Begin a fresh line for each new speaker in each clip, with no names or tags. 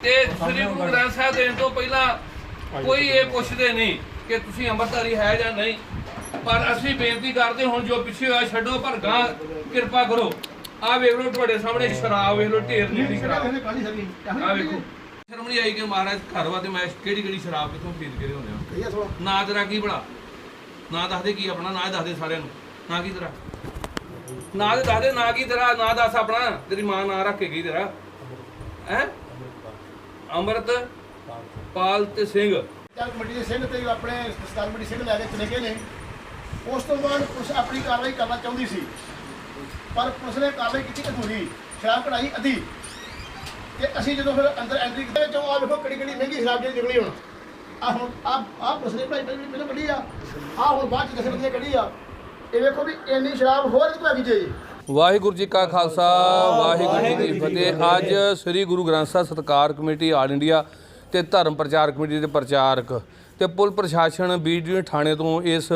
ਤੇ ਸ੍ਰੀ ਗੁਰੂ ਗ੍ਰੰਥ ਸਾਹਿਬ ਦੇਣ ਤੋਂ ਪਹਿਲਾਂ ਕੋਈ ਇਹ ਪੁੱਛਦੇ ਨਹੀਂ ਕਿ ਤੁਸੀਂ ਅੰਮ੍ਰਿਤਧਾਰੀ ਹੈ ਜਾਂ ਨਹੀਂ। ਪਰ ਅਸੀਂ ਬੇਨਤੀ ਕਰਦੇ ਹੁਣ ਜੋ ਪਿੱਛੇ ਹੋਇਆ ਛੱਡੋ, ਪਰ ਗਾਂ ਕਿਰਪਾ ਕਰੋ। ਆਹ ਵੇਖ ਲਓ ਤੁਹਾਡੇ ਸਾਹਮਣੇ ਸ਼ਰਾਬ, ਵੇਖ ਲਓ ਢੇਰ ਨੀਲੀ ਸ਼ਰਾਬ। ਆਹ ਵੇਖੋ। ਸ਼ਰਮ ਨਹੀਂ ਆਈ ਕਿ ਮਹਾਰਾਜ ਘਰ ਵਾ ਤੇ ਮੈਂ ਕਿਹੜੀ ਕਿਹੜੀ ਸ਼ਰਾਬ ਕਿਥੋਂ ਖਰੀਦ ਕੇ ਲਿਆਉਂਦੇ? ਆ ਨਾਂ ਤੇਰਾ ਕੀ ਬੜਾ ਨਾ ਦੱਸਦੇ ਕੀ ਆਪਣਾ, ਨਾ ਦੱਸਦੇ ਸਾਰਿਆਂ ਨੂੰ। ਨਾ ਕੀ ਤੇਰਾ ਨਾ ਤੇ ਦੱਸ ਕੀ ਤੇਰਾ ਨਾ ਦੱਸ ਆਪਣਾ। ਤੇਰੀ ਮਾਂ ਨਾ ਰੱਖ ਕੇ ਗਈ ਤੇਰਾ ਹੈ? ਅੰਮ੍ਰਿਤ ਪਾਲ ਤੇ ਸਿੰਘ।
ਚੱਲ ਕਮੇਟੀ ਸਿੰਘ ਤੇ ਆਪਣੇ ਸਤਾਰ ਕਮੇਟੀ ਸਿੰਘ ਲੈ ਕੇ ਚਲੇ ਗਏ ਨੇ, ਉਸ ਤੋਂ ਬਾਅਦ ਪੁਲਿਸ ਆਪਣੀ ਕਾਰਵਾਈ ਕਰਨਾ ਚਾਹੁੰਦੀ ਸੀ। ਪਰ ਪੁਲਿਸ ਨੇ ਕਾਰਵਾਈ ਕੀਤੀ ਅਧੂਰੀ ਸ਼ਰਾਬ ਕਢਾਈ ਅੱਧੀ। ਤੇ ਅਸੀਂ ਜਦੋਂ ਫਿਰ ਅੰਦਰ ਐਂਟਰੀ ਕੀਤੀ ਵਿੱਚੋਂ ਆ ਵੇਖੋ ਕਿਹੜੀ ਕਿਹੜੀ ਮਹਿੰਗੀ ਸ਼ਰਾਬ ਜਿਹੜੀ ਨਿਕਲੀ ਹੁਣ। ਆ ਹੁਣ ਆ ਆ ਪੁਲਿਸ ਨੇ ਭਾਈ ਪਹਿਲਾਂ ਪਹਿਲਾਂ ਕੱਢੀ ਆ। ਆ ਹੁਣ ਬਾਅਦ ਚ ਦੱਸਣ ਦੀ ਕੱਢੀ ਆ। ਇਹ ਵੇਖੋ ਵੀ ਇੰਨੀ ਸ਼ਰਾਬ ਹੋਰ ਕਿਤੋਂ ਆ ਗਈ ਜੀ।
ਵਾਹਿਗੁਰੂ ਜੀ ਕਾ ਖਾਲਸਾ ਵਾਹਿਗੁਰੂ ਜੀ ਕੀ ਫਤਿਹ। ਅੱਜ ਸ੍ਰੀ ਗੁਰੂ ਗ੍ਰੰਥ ਸਾਹਿਬ ਸਤਕਾਰ ਕਮੇਟੀ ਆਲ ਇੰਡੀਆ ਤੇ ਧਰਮ ਪ੍ਰਚਾਰ ਕਮੇਟੀ ਦੇ ਪ੍ਰਚਾਰਕ ਤੇ ਪੁਲ ਪ੍ਰਸ਼ਾਸਨ ਬੀਡੀਓ ਥਾਣੇ ਤੋਂ ਇਸ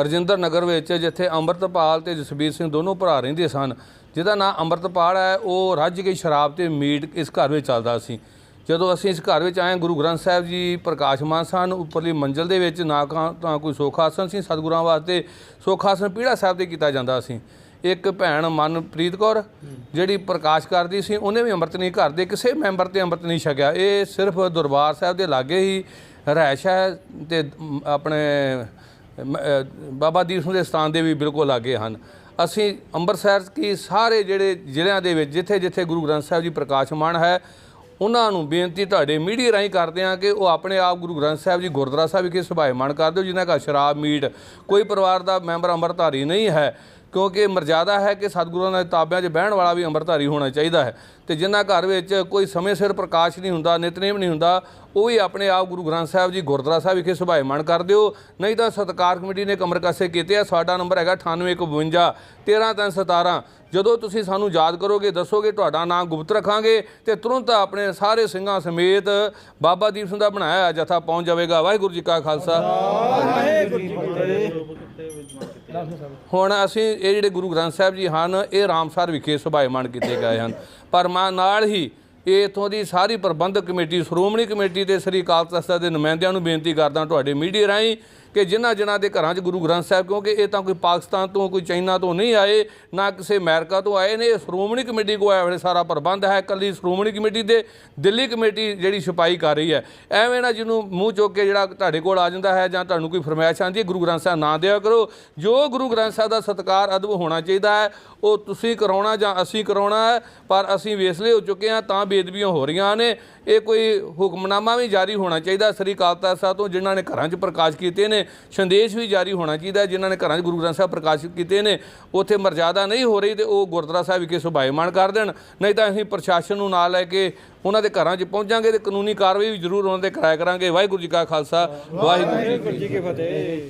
ਰਜਿੰਦਰ ਨਗਰ ਵਿੱਚ ਜਿੱਥੇ ਅੰਮ੍ਰਿਤਪਾਲ ਤੇ ਜਸਬੀਰ ਸਿੰਘ ਦੋਨੋਂ ਭਰਾ ਰਹਿੰਦੇ ਸਨ ਜਿਹਦਾ ਨਾਮ ਅੰਮ੍ਰਿਤਪਾਲ ਹੈ ਉਹ ਰੱਜ ਕੇ ਸ਼ਰਾਬ ਤੇ ਮੀਟ ਇਸ ਘਰ ਵਿੱਚ ਚੱਲਦਾ ਸੀ। ਜਦੋਂ ਅਸੀਂ ਇਸ ਘਰ ਵਿੱਚ ਆਏ ਗੁਰੂ ਗ੍ਰੰਥ ਸਾਹਿਬ ਜੀ ਪ੍ਰਕਾਸ਼ਮਾਨ ਸਨ ਉੱਪਰਲੀ ਮੰਜ਼ਲ ਦੇ ਵਿੱਚ ਨਾ ਤਾਂ ਕੋਈ ਸੁਖਾਸਨ ਸੀ ਸਤਿਗੁਰਾਂ ਵਾਸਤੇ ਸੁਖਾਸਨ ਪੀੜਾ ਸਾਹਿਬ ਤੇ ਕੀਤਾ ਜਾਂਦਾ ਸੀ। ਇੱਕ ਭੈਣ ਮਨਪ੍ਰੀਤ ਕੌਰ, ਜਿਹੜੀ ਪ੍ਰਕਾਸ਼ ਕਰਦੀ ਸੀ, ਉਹਨੇ ਵੀ ਅੰਮ੍ਰਿਤ ਨਹੀਂ ਘਰ ਦੇ ਕਿਸੇ ਮੈਂਬਰ ਤੇ ਅੰਮ੍ਰਿਤ ਨਹੀਂ ਛਕਿਆ। ਇਹ ਸਿਰਫ ਦਰਬਾਰ ਸਾਹਿਬ ਦੇ ਲਾਗੇ ਹੀ ਰਹਿਸ਼ ਹੈ ਤੇ ਆਪਣੇ ਬਾਬਾ ਦੀਪ ਸਿੰਘ ਦੇ ਸਥਾਨ ਦੇ ਵੀ ਬਿਲਕੁਲ ਲਾਗੇ ਹਨ। ਅਸੀਂ ਅੰਮ੍ਰਿਤਸਰ ਕੀ ਸਾਰੇ ਜਿਹੜੇ ਜ਼ਿਲ੍ਹਿਆਂ ਦੇ ਵਿੱਚ ਜਿੱਥੇ ਜਿੱਥੇ ਗੁਰੂ ਗ੍ਰੰਥ ਸਾਹਿਬ ਜੀ ਪ੍ਰਕਾਸ਼ਮਾਨ ਹੈ, ਉਹਨਾਂ ਨੂੰ ਬੇਨਤੀ ਤੁਹਾਡੇ ਮੀਡੀਆ ਰਾਹੀਂ ਕਰਦੇ ਆ ਕਿ ਉਹ ਆਪਣੇ ਆਪ ਗੁਰੂ ਗ੍ਰੰਥ ਸਾਹਿਬ ਜੀ ਗੁਰਦੁਆਰਾ ਸਾਹਿਬ ਵਿਖੇ ਸਭਾਏ ਮਾਨ ਕਰ ਦਿਓ, ਜਿਨ੍ਹਾਂ ਦਾ ਸ਼ਰਾਬ, ਮੀਟ, ਕੋਈ ਪਰਿਵਾਰ ਦਾ ਮੈਂਬਰ ਅੰਮ੍ਰਿਤਧਾਰੀ ਨਹੀਂ ਹੈ। ਕਿਉਂਕਿ ਮਰਜ਼ਾਦਾ ਹੈ ਕਿ ਸਤਿਗੁਰਾਂ ਦੇ ਤਾਬਿਆਂ 'ਚ ਬਹਿਣ ਵਾਲਾ ਵੀ ਅੰਮ੍ਰਿਤਧਾਰੀ ਹੋਣਾ ਚਾਹੀਦਾ ਹੈ। ਤੇ ਜਿਨ੍ਹਾਂ ਘਰ ਵਿੱਚ ਕੋਈ ਸਮੇਂ ਸਿਰ ਪ੍ਰਕਾਸ਼ ਨਹੀਂ ਹੁੰਦਾ, ਨਿਤਨੇਮ ਨਹੀਂ ਹੁੰਦਾ ਉਹ ਵੀ ਆਪਣੇ ਆਪ ਗੁਰੂ ਗ੍ਰੰਥ ਸਾਹਿਬ ਜੀ ਗੁਰਦੁਆਰਾ ਸਾਹਿਬ ਵਿਖੇ ਸੁਭਾਇਮਾਨ ਕਰ ਦਿਓ। ਨਹੀਂ ਤਾਂ ਸਤਕਾਰ ਕਮੇਟੀ ਨੇ ਕਮਰ ਕਾਸੇ ਕੀਤੇ ਆ। ਸਾਡਾ ਨੰਬਰ ਹੈਗਾ 9852 13317 ਜਦੋਂ ਤੁਸੀਂ ਸਾਨੂੰ ਯਾਦ ਕਰੋਗੇ, ਦੱਸੋਗੇ ਤੁਹਾਡਾ ਨਾਮ ਗੁਪਤ ਰੱਖਾਂਗੇ ਤੇ ਤੁਰੰਤ ਆਪਣੇ ਸਾਰੇ ਸਿੰਘਾਂ ਸਮੇਤ ਬਾਬਾ ਦੀਪ ਸਿੰਘ ਦਾ ਬਣਾਇਆ ਜਥਾ ਪਹੁੰਚ ਜਾਵੇਗਾ। ਵਾਹਿਗੁਰੂ ਜੀ ਕਾ ਖਾਲਸਾ। ਹੁਣ ਅਸੀਂ ਇਹ ਜਿਹੜੇ ਗੁਰੂ ਗ੍ਰੰਥ ਸਾਹਿਬ ਜੀ ਹਨ, ਇਹ ਰਾਮਸਰ ਵਿਖੇ ਸੁਭਾਇਮਾਨ ਕੀਤੇ ਗਏ ਹਨ। ਪਰ ਮੈਂ, ਨਾਲ ਹੀ ਇਹ ਇਥੋਂ ਦੀ ਸਾਰੀ ਪ੍ਰਬੰਧਕ ਕਮੇਟੀ, ਸ਼੍ਰੋਮਣੀ ਕਮੇਟੀ ਤੇ ਸ੍ਰੀ ਅਕਾਲ ਤਖਤ ਸਾਹਿਬ ਦੇ ਨੁਮਾਇੰਦਿਆਂ ਨੂੰ ਬੇਨਤੀ ਕਰਦਾ ਤੁਹਾਡੇ ਮੀਡੀਆ ਰਾਹੀਂ ਕਿ ਜਿਨ੍ਹਾਂ ਜਿਨ੍ਹਾਂ ਦੇ ਘਰਾਂ 'ਚ ਗੁਰੂ ਗ੍ਰੰਥ ਸਾਹਿਬ, ਕਿਉਂਕਿ ਇਹ ਤਾਂ ਕੋਈ ਪਾਕਿਸਤਾਨ ਤੋਂ, ਕੋਈ ਚਾਈਨਾ ਤੋਂ ਨਹੀਂ ਆਏ, ਨਾ ਕਿਸੇ ਅਮਰੀਕਾ ਤੋਂ ਆਏ ਨੇ, ਇਹ ਸ਼੍ਰੋਮਣੀ ਕਮੇਟੀ ਕੋਲ ਆਇਆ ਸਾਰਾ ਪ੍ਰਬੰਧ ਹੈ, ਇਕੱਲੀ ਸ਼੍ਰੋਮਣੀ ਕਮੇਟੀ ਦੇ, ਦਿੱਲੀ ਕਮੇਟੀ ਜਿਹੜੀ ਛਪਾਈ ਕਰ ਰਹੀ ਹੈ। ਐਵੇਂ ਨਾ ਜਿਹਨੂੰ ਮੂੰਹ ਚੁੱਕ ਕੇ ਜਿਹੜਾ ਤੁਹਾਡੇ ਕੋਲ ਆ ਜਾਂਦਾ ਹੈ ਜਾਂ ਤੁਹਾਨੂੰ ਕੋਈ ਫਰਮਾਇਸ਼ ਆਉਂਦੀ ਹੈ, ਗੁਰੂ ਗ੍ਰੰਥ ਸਾਹਿਬ ਨਾ ਦਿਆ ਕਰੋ। ਜੋ ਗੁਰੂ ਗ੍ਰੰਥ ਸਾਹਿਬ ਦਾ ਸਤਕਾਰ ਅਦਬ ਹੋਣਾ ਚਾਹੀਦਾ ਹੈ, ਉਹ ਤੁਸੀਂ ਕਰਾਉਣਾ ਜਾਂ ਅਸੀਂ ਕਰਾਉਣਾ ਹੈ, ਪਰ ਅਸੀਂ ਵੇਸਲੇ ਹੋ ਚੁੱਕੇ ਹਾਂ, ਤਾਂ ਬੇਦਬੀਆਂ ਹੋ ਰਹੀਆਂ ਨੇ ਇਹ ਕੋਈ ਹੁਕਮਨਾਮਾ ਵੀ ਜਾਰੀ ਹੋਣਾ ਚਾਹੀਦਾ ਸ੍ਰੀ ਅਕਾਲ ਤਖਤ ਸਾਹਿਬ ਤੋਂ ਜਿਨ੍ਹਾਂ ਨੇ ਘਰਾਂ 'ਚ ਪ੍ਰਕਾਸ਼ ਕੀਤੇ ਨੇ ਸੰਦੇਸ਼ ਵੀ ਜਾਰੀ ਹੋਣਾ ਚਾਹੀਦਾ ਹੈ, ਜਿਨ੍ਹਾਂ ਨੇ ਘਰਾਂ 'ਚ ਗੁਰੂ ਗ੍ਰੰਥ ਸਾਹਿਬ ਪ੍ਰਕਾਸ਼ਿਤ ਕੀਤੇ ਨੇ ਉੱਥੇ ਮਰਜ਼ਾਦਾ ਨਹੀਂ ਹੋ ਰਹੀ ਤੇ ਉਹ ਗੁਰਦੁਆਰਾ ਸਾਹਿਬ ਵਿਖੇ ਸੁਭਾਇਮਾਨ ਕਰ ਦੇਣ ਨਹੀਂ ਤਾਂ ਅਸੀਂ ਪ੍ਰਸ਼ਾਸਨ ਨੂੰ ਨਾਲ ਲੈ ਕੇ ਉਹਨਾਂ ਦੇ ਘਰਾਂ 'ਚ ਪਹੁੰਚਾਂਗੇ ਤੇ ਕਾਨੂੰਨੀ ਕਾਰਵਾਈ ਵੀ ਜ਼ਰੂਰ ਉਹਨਾਂ ਦੇ ਕਰਾਇਆ ਕਰਾਂਗੇ। ਵਾਹਿਗੁਰੂ ਜੀ ਕਾ ਖਾਲਸਾ ਵਾਹਿਗੁਰੂ ਜੀ ਕੀ ਫਤਿਹ।